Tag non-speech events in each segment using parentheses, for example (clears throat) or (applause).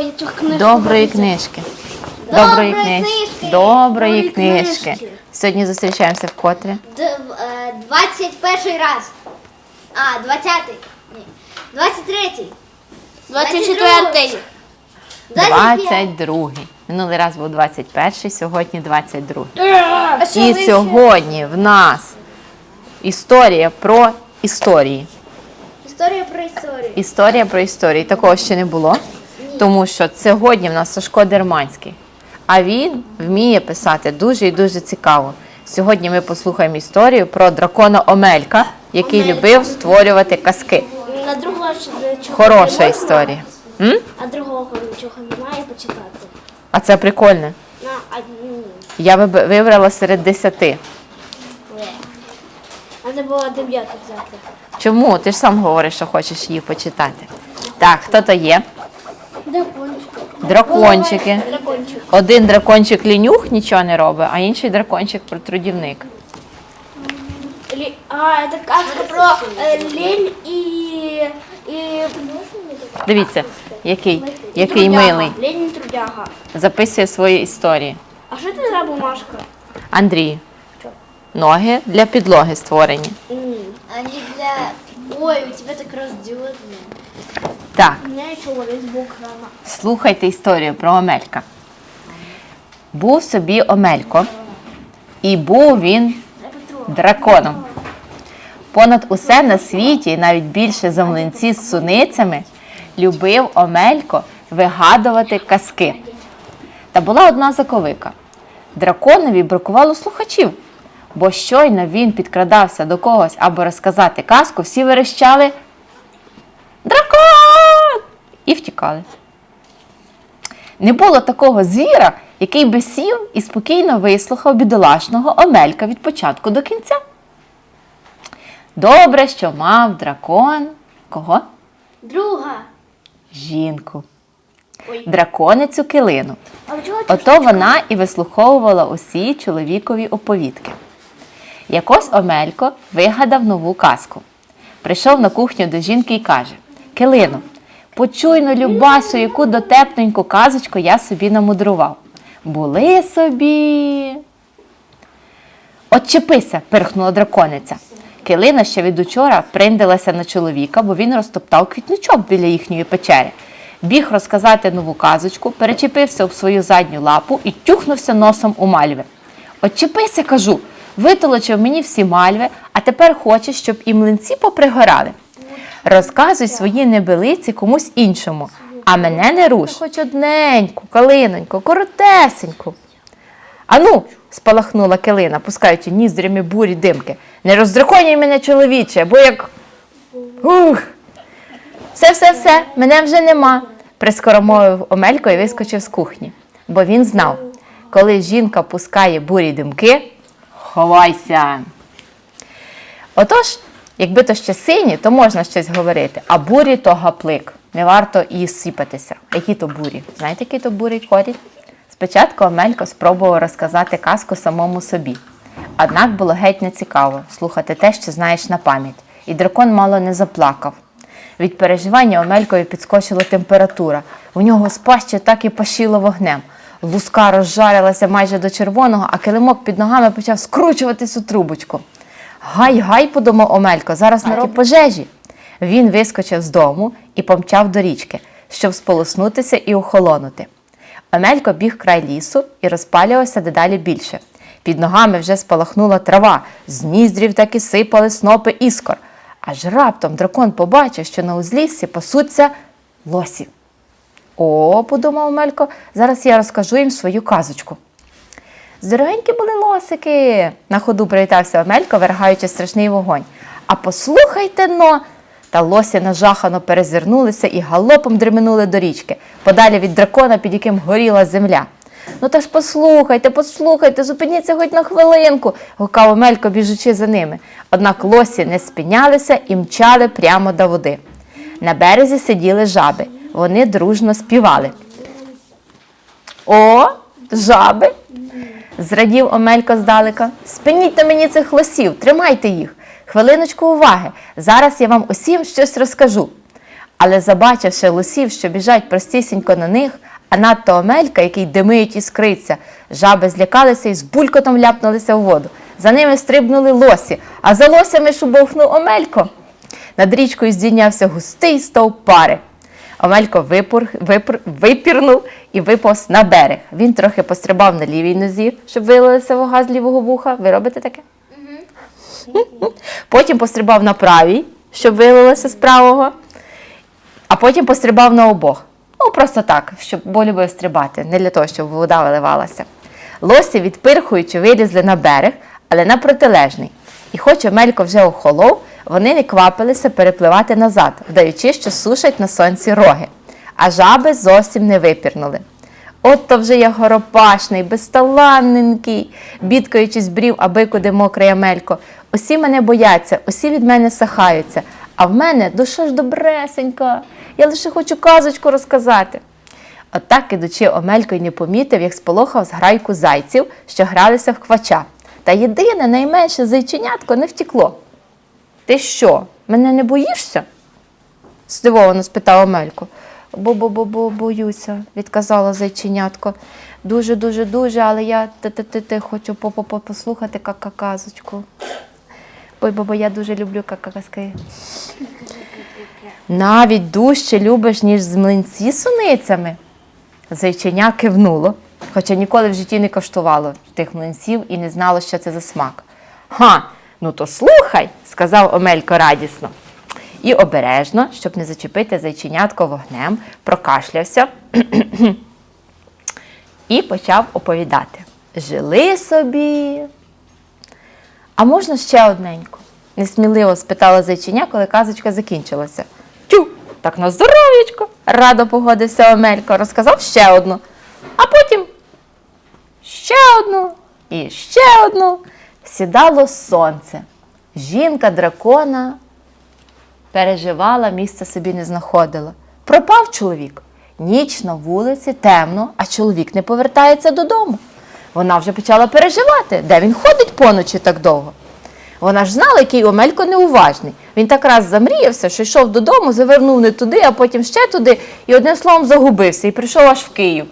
я цю книжку. Доброї книжки. Доброї книжки. Доброї Доброї книжки. книжки. Сьогодні зустрічаємося вкотре. Д- е, 21 раз. А, 20-й. Ні. 23-й. 24-й. 22. Минулий раз був 21, сьогодні 22. А І сьогодні в нас історія про історії. Історія про історію. Історія про історії. Такого ще не було. Тому що сьогодні в нас Сашко Дерманський. А він вміє писати дуже і дуже цікаво. Сьогодні ми послухаємо історію про дракона Омелька, який Омелька. любив створювати казки. На другого нічого Хороша не історія. М? А другого нічого немає почитати. А це прикольно. На, а, ні. Я виб- вибрала серед десяти. А не було дев'яту взяти. Чому? Ти ж сам говориш, що хочеш її почитати. Так, хто то є? Дракончик. Дракончики. Дракончик. Один дракончик лінюх нічого не робить, а інший дракончик трудівник. Лі... А, это казка про е, лень і... і... Дивіться, який, який трудяга. милий. Лень і трудяга. Записує свої історії. А що це за бумажка? Андрій. Що? Ноги для підлоги створені. Они для... Ой, у тебя так раздиодные. Так, крана. слухайте історію про Омелька. Був собі Омелько, і був він драконом. Понад усе на світі, навіть більше за млинці з суницями, любив Омелько вигадувати казки. Та була одна заковика. Драконові бракувало слухачів, бо щойно він підкрадався до когось або розказати казку, всі верещали Дракон! і втікали. Не було такого звіра, який би сів і спокійно вислухав бідолашного Омелька від початку до кінця. Добре, що мав дракон. Кого? Друга. Жінку. Ой. Драконицю килину. Ото вона і вислуховувала усі чоловікові оповідки. Якось Омелько вигадав нову казку. Прийшов на кухню до жінки і каже: Килино, почуй ну, любасю, яку дотепненьку казочку я собі намудрував. Були собі. Отчепися, пирхнула дракониця. Килина ще від учора приндилася на чоловіка, бо він розтоптав квітничок біля їхньої печери. Біг розказати нову казочку, перечепився об свою задню лапу і тюхнувся носом у мальви. Отчепися, кажу, витолочив мені всі мальви, а тепер хочеш, щоб і млинці попригорали. Розказуй свої небелиці комусь іншому, а мене не руш. Хоч одненьку, калиноньку, коротесеньку. Ану, спалахнула килина, пускаючи ніздрями бурі димки. Не роздраконюй мене, чоловіче, бо як. Ух. Все, все, все, мене вже нема, прискоромовив Омелько і вискочив з кухні. Бо він знав, коли жінка пускає бурі димки, ховайся. Отож, якби то ще сині, то можна щось говорити, а бурі то гаплик. Не варто і сіпатися. Які то бурі? Знаєте, який то бурий корінь? Спочатку Омелько спробував розказати казку самому собі. Однак було геть нецікаво слухати те, що знаєш на пам'ять, і дракон мало не заплакав. Від переживання Омелькові підскочила температура. У нього з пащі так і пашило вогнем. Луска розжарилася майже до червоного, а килимок під ногами почав скручуватись у трубочку. Гай, гай, подумав Омелько, зараз на пожежі. Він вискочив з дому і помчав до річки, щоб сполоснутися і охолонути. Омелько біг край лісу і розпалювався дедалі більше. Під ногами вже спалахнула трава, з ніздрів так і сипали снопи іскор. Аж раптом дракон побачив, що на узліссі пасуться лосі. О, подумав Омелько, зараз я розкажу їм свою казочку. Здоровенькі були лосики, на ходу привітався Омелько, вергаючи страшний вогонь. А послухайте но. Та лосі нажахано перезирнулися і галопом дременули до річки, подалі від дракона, під яким горіла земля. Ну та ж послухайте, послухайте, зупиніться хоч на хвилинку, гукав Омелько, біжучи за ними. Однак лосі не спинялися і мчали прямо до води. На березі сиділи жаби. Вони дружно співали. О, жаби! Зрадів Омелько здалека. Спиніть мені цих лосів, тримайте їх. Хвилиночку уваги. Зараз я вам усім щось розкажу. Але забачивши лосів, що біжать простісінько на них, а надто Омелька, який димить і скриться, жаби злякалися і з булькотом ляпнулися в воду. За ними стрибнули лосі, а за лосями шубовхнув Омелько. Над річкою здійнявся густий стовп пари. Омелько випур, випур, випірнув і виповз на берег. Він трохи пострибав на лівій нозі, щоб вилилася вага з лівого вуха. Ви робите таке? Потім пострибав на правій, щоб вилилося з правого, а потім пострибав на обох. Ну, просто так, щоб бо любив стрибати, не для того, щоб вода виливалася. Лосі, відпирхуючи, вилізли на берег, але на протилежний. І хоч Омелько вже охолов, вони не квапилися перепливати назад, вдаючи, що сушать на сонці роги. А жаби зовсім не випірнули. От то вже я горопашний, безталанненький, бідкаючись брів, аби куди мокрий Амелько. Усі мене бояться, усі від мене сахаються, а в мене душа ж добресенька. Я лише хочу казочку розказати. Отак, ідучи, Омелько й не помітив, як сполохав зграйку зайців, що гралися в квача. Та єдине найменше зайченятко не втікло. Ти що, мене не боїшся? здивовано спитав Омелько. Бо бо бо бо боюся, відказала зайченятко. Дуже, дуже, дуже, але я ти ти ти хочу по по по послухати кака казочку. Ой, бо, бо я дуже люблю какаказки. Навіть дужче любиш, ніж з млинці суницями. Зайченя кивнуло, хоча ніколи в житті не коштувало тих млинців і не знало, що це за смак. Га, ну то слухай, сказав Омелько радісно. І обережно, щоб не зачепити зайченятко вогнем, прокашлявся (clears throat) і почав оповідати. Жили собі. А можна ще одненько? несміливо спитала зайчиня, коли казочка закінчилася. Тю, так на здоров'ячко, радо погодився Омелько, розказав ще одну, а потім ще одну і ще одну. Сідало сонце. Жінка дракона переживала, місця собі не знаходила. Пропав чоловік. Ніч на вулиці, темно, а чоловік не повертається додому. Вона вже почала переживати, де він ходить поночі так довго. Вона ж знала, який Омелько неуважний. Він так раз замріявся, що йшов додому, завернув не туди, а потім ще туди, і одним словом загубився і прийшов аж в Київ.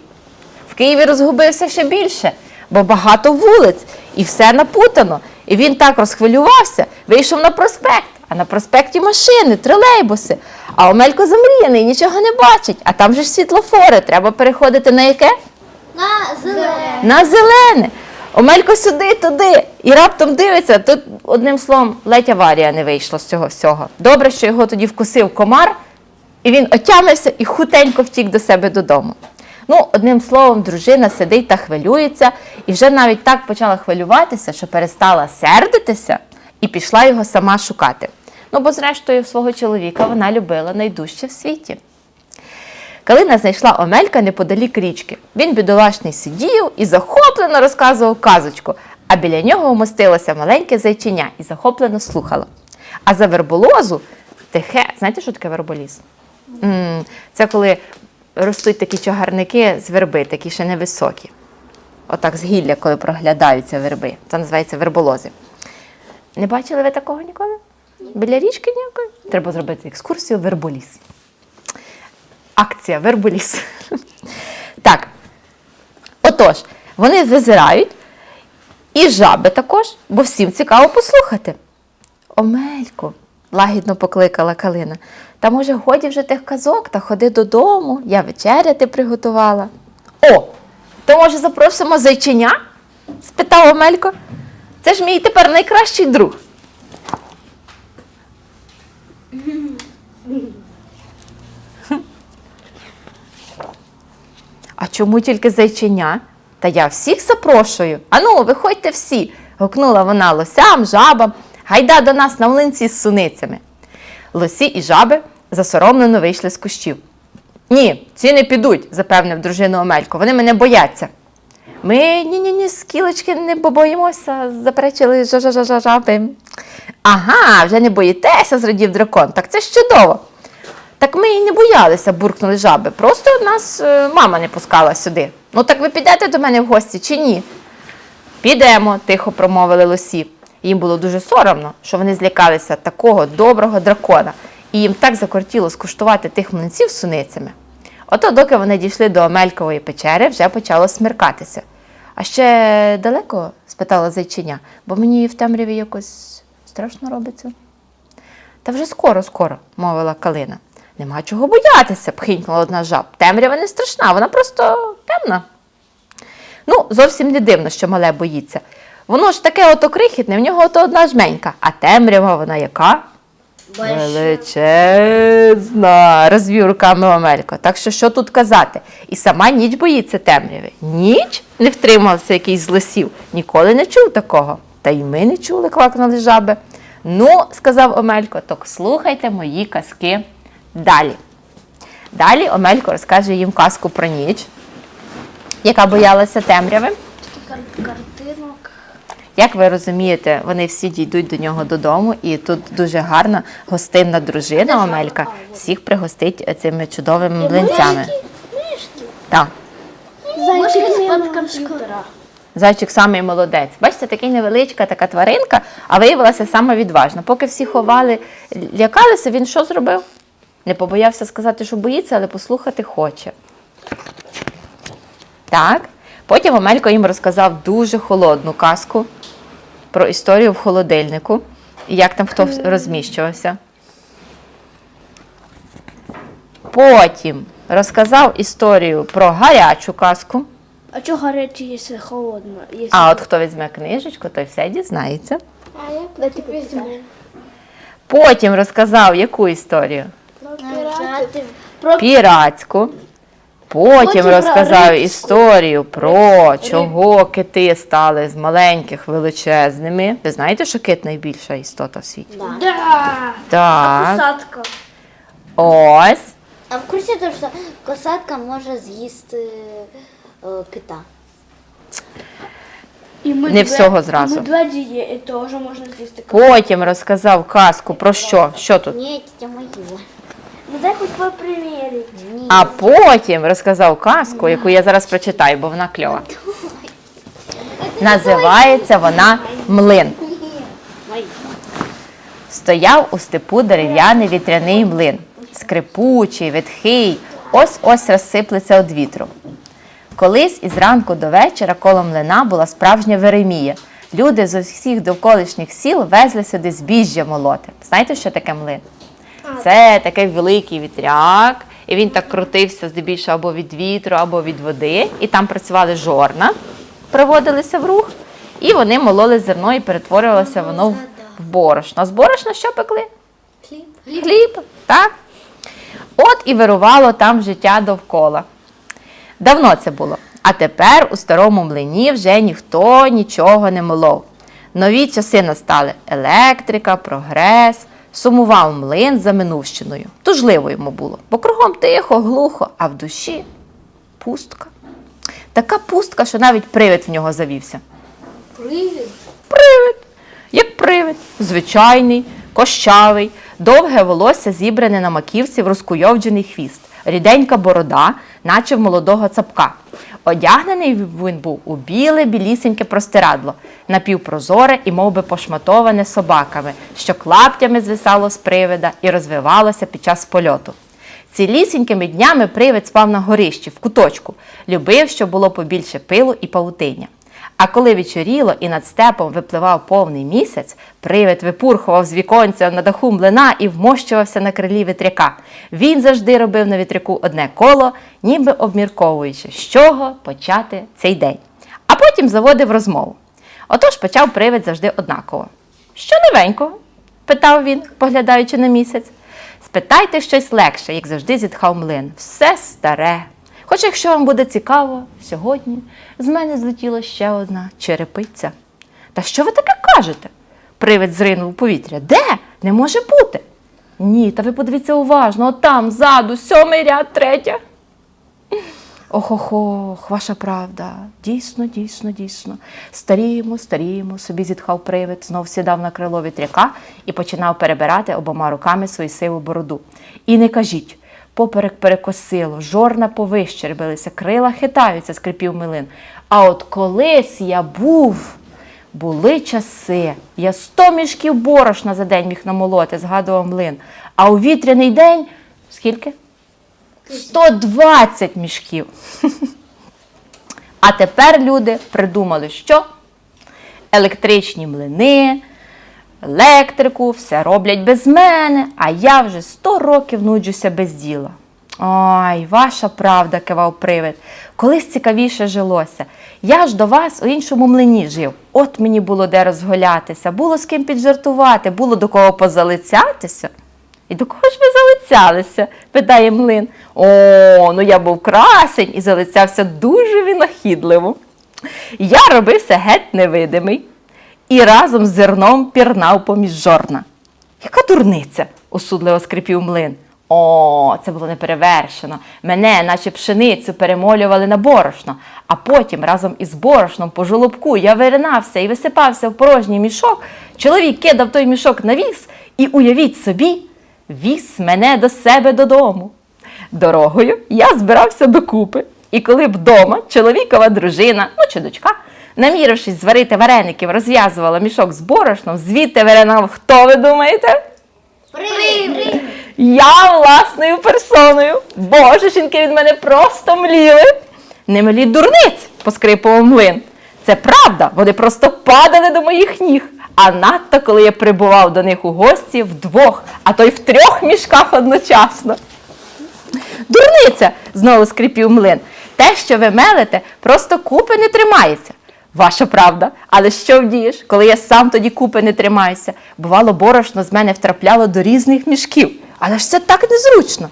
В Києві розгубився ще більше, бо багато вулиць і все напутано. І він так розхвилювався, вийшов на проспект, а на проспекті машини, тролейбуси. А Омелько замріяний, нічого не бачить. А там же ж світлофори, треба переходити на яке? На зелене. На зелене. Омелько сюди, туди. І раптом дивиться, тут одним словом ледь аварія не вийшла з цього всього. Добре, що його тоді вкусив комар, і він отямився і хутенько втік до себе додому. Ну, одним словом, дружина сидить та хвилюється, і вже навіть так почала хвилюватися, що перестала сердитися і пішла його сама шукати. Ну, бо, зрештою, свого чоловіка вона любила найдужче в світі. Калина знайшла Омелька неподалік річки. Він бідолашний сидів і захоплено розказував казочку, а біля нього вмостилося маленьке зайчиня і захоплено слухало. А за верболозу тихе, знаєте, що таке верболіз? Це коли ростуть такі чагарники з верби, такі ще невисокі. Отак з гілля, коли проглядаються верби. Це називається верболози. Не бачили ви такого ніколи? Біля річки ніякої? Треба зробити екскурсію в верболіз. Акція Верболіс. (laughs) Так. Отож, вони зазирають, і жаби також, бо всім цікаво послухати. Омельку, лагідно покликала Калина. Та може, годі вже тих казок та ходи додому, я вечеряти приготувала. О, то може запросимо зайчиня? спитав Омелько. Це ж мій тепер найкращий друг. А чому тільки зайчиня? Та я всіх запрошую. Ану, виходьте всі. гукнула вона лосям, жабам. Гайда до нас на млинці з суницями. Лосі і жаби засоромлено вийшли з кущів. Ні, ці не підуть, запевнив дружину Омелько. Вони мене бояться. Ми ні-ні-ні, скілочки не боїмося, заперечили жа-жа-жа жаби. Ага, вже не боїтеся, зрадів дракон. Так це ж чудово. Так ми і не боялися, буркнули жаби. Просто нас е, мама не пускала сюди. Ну так ви підете до мене в гості чи ні? Підемо, тихо промовили лосі. Їм було дуже соромно, що вони злякалися такого доброго дракона І їм так закортіло скуштувати тих млинців суницями. Ото, доки вони дійшли до Омелькової печери, вже почало смеркатися. А ще далеко? спитала зайчиня, бо мені в темряві якось страшно робиться. Та вже скоро, скоро, мовила Калина. Нема чого боятися, пхинькнула одна жаб. Темрява не страшна, вона просто темна. Ну, зовсім не дивно, що мале боїться. Воно ж таке ото крихітне, в нього ото одна жменька, а темрява вона яка? Величезна, розвів руками Омелько. Так що що тут казати? І сама ніч боїться темряви. Ніч не втримався якийсь з лисів. Ніколи не чув такого. Та й ми не чули, квакнули жаби. Ну, сказав Омелько, то слухайте мої казки далі. Далі Омелько розкаже їм казку про ніч, яка боялася темряви. Кар- Картинок. Як ви розумієте, вони всі дійдуть до нього додому, і тут дуже гарна гостинна дружина Омелька всіх пригостить цими чудовими млинцями. Так. Зайчик з-під комп'ютера. Зайчик самий молодець. Бачите, такий невеличка така тваринка, а виявилася саме відважна. Поки всі ховали, лякалися, він що зробив? Не побоявся сказати, що боїться, але послухати хоче. Так. Потім Омелько їм розказав дуже холодну казку про історію в холодильнику і як там хто розміщувався. Потім розказав історію про гарячу казку. А чого гаряче, якщо холодно? Якщо... А от хто візьме книжечку, той все дізнається. А я Дайте візьму. Потім розказав яку історію? Про піратів. Про Піратську. Потім розказав історію про чого кити стали з маленьких величезними. Ви знаєте, що кит найбільша істота в світі? Да. Так. Кусатка. Ось. А в курсі того, що косатка може з'їсти е, кита? І Не всього зразу. І медведі є, і теж можна з'їсти. Потім розказав казку про що? Що тут? Ні, тітя дай хоч попримірити. Ні. А потім розказав казку, яку я зараз прочитаю, бо вона кльова. Називається вона Млин. Стояв у степу дерев'яний вітряний млин, скрипучий, ветхий, ось-ось розсиплеться від вітру. Колись із ранку до вечора коло млина була справжня Веремія. Люди з усіх довколишніх сіл везли сюди збіжжя молоти. Знаєте, що таке млин? Це такий великий вітряк, і він так крутився здебільшого або від вітру, або від води. І там працювали жорна, приводилися в рух, і вони мололи зерно і перетворювалося воно в, в борошно. З борошна що пекли? Хліб. Хліб, так? От і вирувало там життя довкола. Давно це було. А тепер у старому млині вже ніхто нічого не молов. Нові часи настали електрика, прогрес. Сумував млин за минувщиною. Тужливо йому було, бо кругом тихо, глухо, а в душі пустка. Така пустка, що навіть привид в нього завівся. Привід. Привид. Як привид, звичайний, кощавий, довге волосся зібране на маківці в розкуйовджений хвіст, ріденька борода, наче в молодого цапка. Одягнений він був у біле білісеньке простирадло, напівпрозоре і мов би, пошматоване собаками, що клаптями звисало з привида і розвивалося під час польоту. Цілісінькими днями привид спав на горищі, в куточку, любив, щоб було побільше пилу і павутиння. А коли вечоріло і над степом випливав повний місяць, привид випурхував з віконця на даху млина і вмощувався на крилі вітряка. Він завжди робив на вітряку одне коло, ніби обмірковуючи, з чого почати цей день. А потім заводив розмову. Отож почав привид завжди однаково. Що новенького? питав він, поглядаючи на місяць. Спитайте щось легше, як завжди зітхав млин. Все старе. Хоч якщо вам буде цікаво, сьогодні з мене злетіла ще одна черепиця. Та що ви таке кажете? Привид зринув у повітря. Де? Не може бути. Ні, та ви подивіться уважно, от там, ззаду, сьомий ряд, третя. Ох-ох-ох, ваша правда. Дійсно, дійсно, дійсно. Старіємо, старіємо, собі зітхав привид, знов сідав на крило вітряка і починав перебирати обома руками свою сиву бороду. І не кажіть, поперек перекосило, жорна повищербилися, крила хитаються, скрипів милин. А от колись я був, Були часи. Я 100 мішків борошна за день міг намолоти, згадував млин. А у вітряний день скільки? 120 мішків. (laughs) А тепер люди придумали, що електричні млини, електрику, все роблять без мене, а я вже 100 років нуджуся без діла. Ой, ваша правда, кивав привид. Колись цікавіше жилося. Я ж до вас у іншому млині жив. От мені було де розгулятися, було з ким піджартувати, було до кого позалицятися. І до кого ж ви залицялися? питає млин. О, ну я був красень і залицявся дуже винахідливо. Я робився геть невидимий і разом з зерном пірнав поміж жорна. Яка дурниця? осудливо скрипів млин. О, це було неперевершено. Мене, наче пшеницю, перемолювали на борошно, а потім разом із борошном по жолобку я виринався і висипався в порожній мішок. Чоловік кидав той мішок на віз, і уявіть собі, віз мене до себе додому. Дорогою я збирався докупи, і коли б вдома чоловікова дружина, ну чи дочка, намірившись зварити вареників, розв'язувала мішок з борошном, звідти виринав, хто ви думаєте? Привид! Я власною персоною. Боже, жінки від мене просто мліли. Не мліть дурниць, поскрипував млин. Це правда, вони просто падали до моїх ніг. А надто, коли я прибував до них у гості вдвох, а то й в трьох мішках одночасно. Дурниця, знову скрипів млин. Те, що ви мелите, просто купи не тримається. Ваша правда, але що вдієш, коли я сам тоді купи не тримаюся? Бувало, борошно з мене втрапляло до різних мішків. Але ж це так незручно.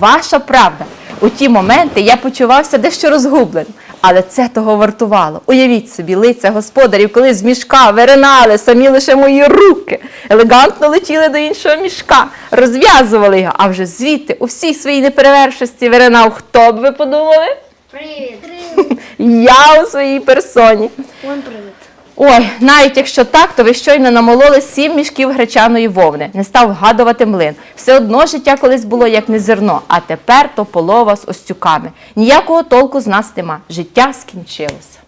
Ваша правда. У ті моменти я почувався дещо розгубленим, але це того вартувало. Уявіть собі, лиця господарів, коли з мішка виринали самі лише мої руки, елегантно летіли до іншого мішка, розв'язували його, а вже звідти у всій своїй неперевершості виринав, хто б ви подумали? Привид! (laughs) Я у своїй персоні. Вон привид. Ой, навіть якщо так, то ви щойно намололи сім мішків гречаної вовни. Не став вгадувати млин. Все одно життя колись було як не зерно, а тепер то полова з остюками. Ніякого толку з нас нема. Життя скінчилося.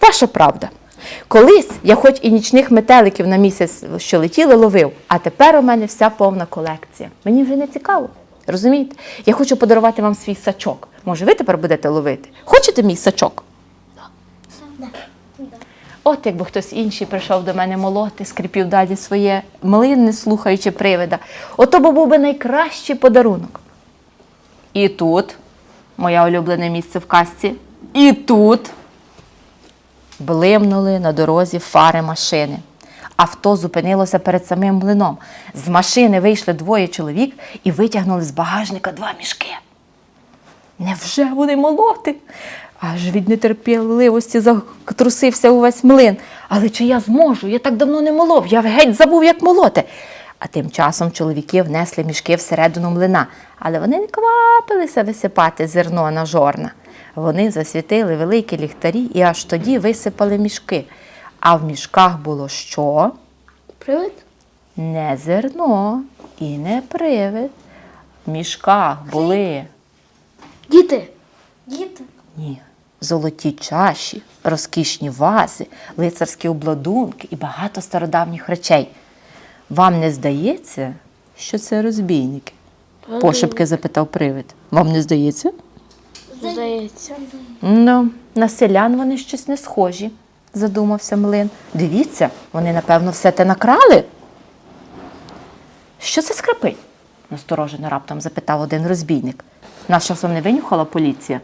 Ваша правда. Колись я хоч і нічних метеликів на місяць, що летіли, ловив, а тепер у мене вся повна колекція. Мені вже не цікаво. Розумієте? Я хочу подарувати вам свій сачок. Може, ви тепер будете ловити? Хочете мій сачок? От якби хтось інший прийшов до мене молоти, скрипів далі своє млин, не слухаючи привида. Ото б був би найкращий подарунок. І тут, моє улюблене місце в касті, і тут блимнули на дорозі фари машини. Авто зупинилося перед самим млином. З машини вийшли двоє чоловік і витягнули з багажника два мішки. Невже вони молоти? Аж від нетерпеливості затрусився увесь млин. Але чи я зможу? Я так давно не молов, я геть забув, як молоти. А тим часом чоловіки внесли мішки всередину млина, але вони не квапилися висипати зерно на жорна. Вони засвітили великі ліхтарі і аж тоді висипали мішки. А в мішках було що? Привид? Не зерно і не привид. В мішках були Діти. Діти. ні, золоті чаші, розкішні вази, лицарські обладунки і багато стародавніх речей. Вам не здається, що це розбійники? Пошепки запитав привид. Вам не здається? Здається. Ну, на селян вони щось не схожі, задумався млин. Дивіться, вони, напевно, все те накрали. Що це скрипить? насторожено раптом запитав один розбійник. Нас часом не винюхала поліція.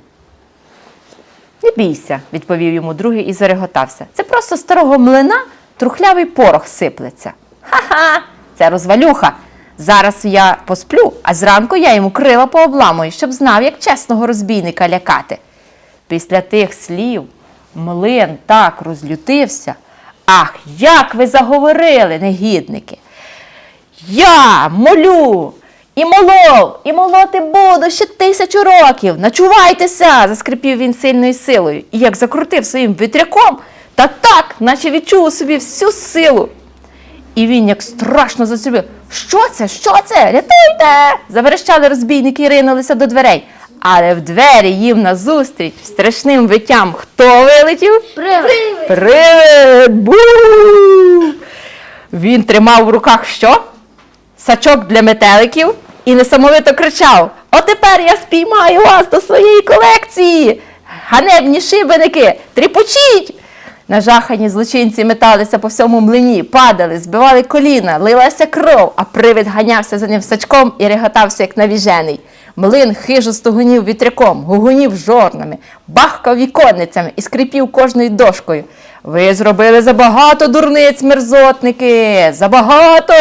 Не бійся, відповів йому другий і зареготався. Це просто старого млина трухлявий порох сиплеться. Ха-ха, це розвалюха. Зараз я посплю, а зранку я йому крила пообламую, щоб знав, як чесного розбійника лякати. Після тих слів млин так розлютився. Ах, як ви заговорили, негідники! Я молю і молов, і молоти буду ще тисячу років. Начувайтеся, заскрипів він сильною силою. І як закрутив своїм вітряком, та так, наче відчув у собі всю силу. І він як страшно засюбив. Що це? Що це? Рятуйте! Заверещали розбійники і ринулися до дверей. Але в двері їм назустріч страшним виттям хто вилетів? Привид. Привид! Бу! Він тримав в руках що? Сачок для метеликів і несамовито кричав: О тепер я спіймаю вас до своєї колекції! Ганебні шибеники, тріпочіть! Нажахані злочинці металися по всьому млині, падали, збивали коліна, лилася кров, а привид ганявся за ним сачком і реготався, як навіжений. Млин хижо стогонів вітряком, гугунів жорнами, бахкав віконницями і скрипів кожною дошкою. Ви зробили забагато дурниць, мерзотники! Забагато!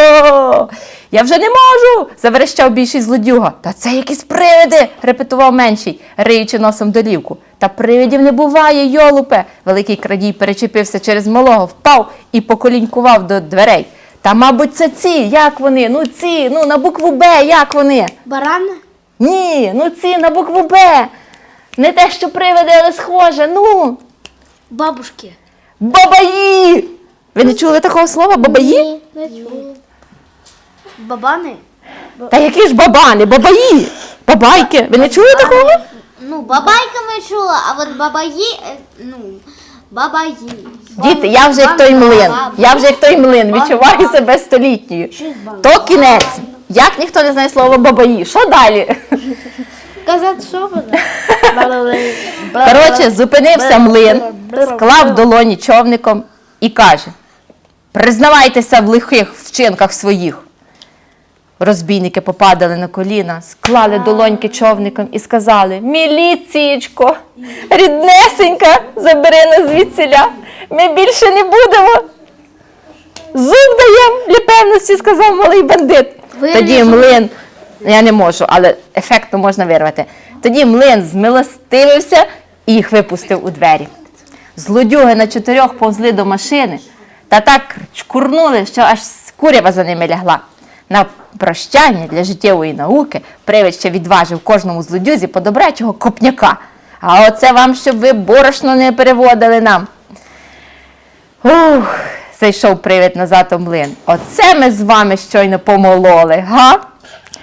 Я вже не можу! заверещав більший злодюга. Та це якісь привиди, репетував менший, риючи носом долівку. Та привидів не буває, йолупе. Великий крадій перечепився через малого, впав і поколінькував до дверей. Та, мабуть, це ці, як вони? Ну ці, ну на букву Б, як вони? Баран. Ні, ну ці на букву Б. Не те, що привиди, але схоже. Ну, Бабушки. бабаї. Ви не чули такого слова бабаї? Не чула. Бабани? Та які ж бабани, бабаї? Бабайки. Ви не чули такого? Ну, бабайка ми чула, а от бабаї, е, ну, бабаї. Діти, я вже як той млин. Я вже як той млин. Відчуваю себе столітньою. То кінець. Як ніхто не знає слово бабаї? Що далі? Казати, що буде? (laughs) Коротше, зупинився млин, склав долоні човником і каже: признавайтеся в лихих вчинках своїх. Розбійники попадали на коліна, склали долоньки човником і сказали: Міліцієчко, ріднесенька, забери нас звідсіля, ми більше не будемо. Зуб даєм для певності, сказав малий бандит. Тоді млин, я не можу, але ефектно можна вирвати. Тоді млин змилостивився і їх випустив у двері. Злодюги на чотирьох повзли до машини та так чкурнули, що аж курява за ними лягла. На прощання для життєвої науки привид ще відважив кожному злодюзі по добрячого копняка. А оце вам, щоб ви борошно не переводили нам. Ух, зайшов привид назад у млин. Оце ми з вами щойно помололи, га?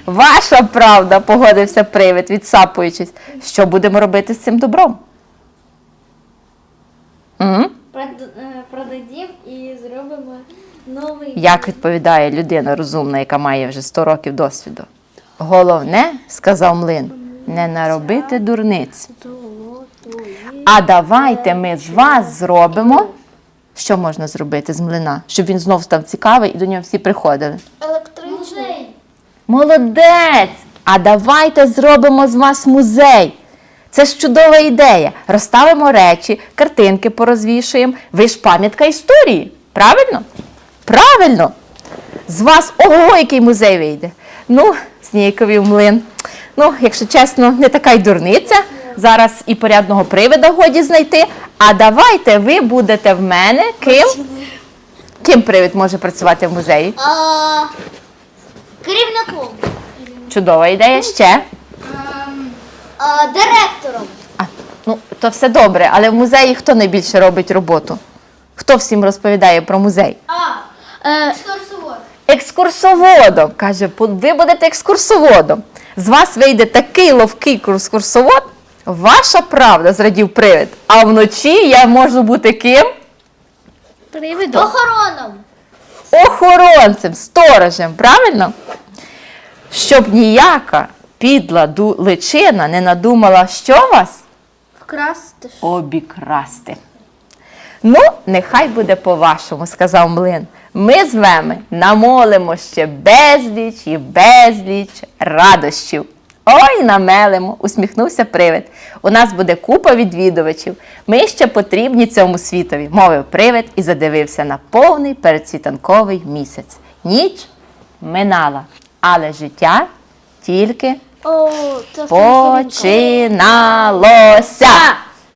Ваша правда, погодився привид, відсапуючись. Що будемо робити з цим добром? М? Продадім і зробимо новий. Як відповідає людина розумна, яка має вже 100 років досвіду? Головне, сказав млин, не наробити дурниць. А давайте ми з вас зробимо. Що можна зробити з млина, щоб він знов став цікавий і до нього всі приходили? Електричний. Молодець! А давайте зробимо з вас музей. Це ж чудова ідея. Розставимо речі, картинки порозвішуємо. Ви ж пам'ятка історії. Правильно? Правильно! З вас ого, який музей вийде. Ну, Снійковів млин. Ну, якщо чесно, не така й дурниця. Зараз і порядного привида годі знайти. А давайте ви будете в мене ким? Ким привид може працювати в музеї? А, керівником. Чудова ідея ще. А, директором. А, ну, то все добре, але в музеї хто найбільше робить роботу? Хто всім розповідає про музей? А, Е, екскурсовод. Екскурсоводом. Каже, «По- ви будете екскурсоводом. З вас вийде такий ловкий екскурсовод. Ваша правда, зрадів привид. А вночі я можу бути ким? привидом. Охороном. Охоронцем, сторожем, правильно? Щоб ніяка підла личина не надумала, що вас? Вкрасти. обікрасти. Ну, нехай буде по-вашому, сказав млин. Ми з вами намолимо ще безліч і безліч радощів. Ой, намелимо, усміхнувся привид. У нас буде купа відвідувачів. Ми ще потрібні цьому світові, мовив привид і задивився на повний передсвітанковий місяць. Ніч минала, але життя тільки О, це починалося.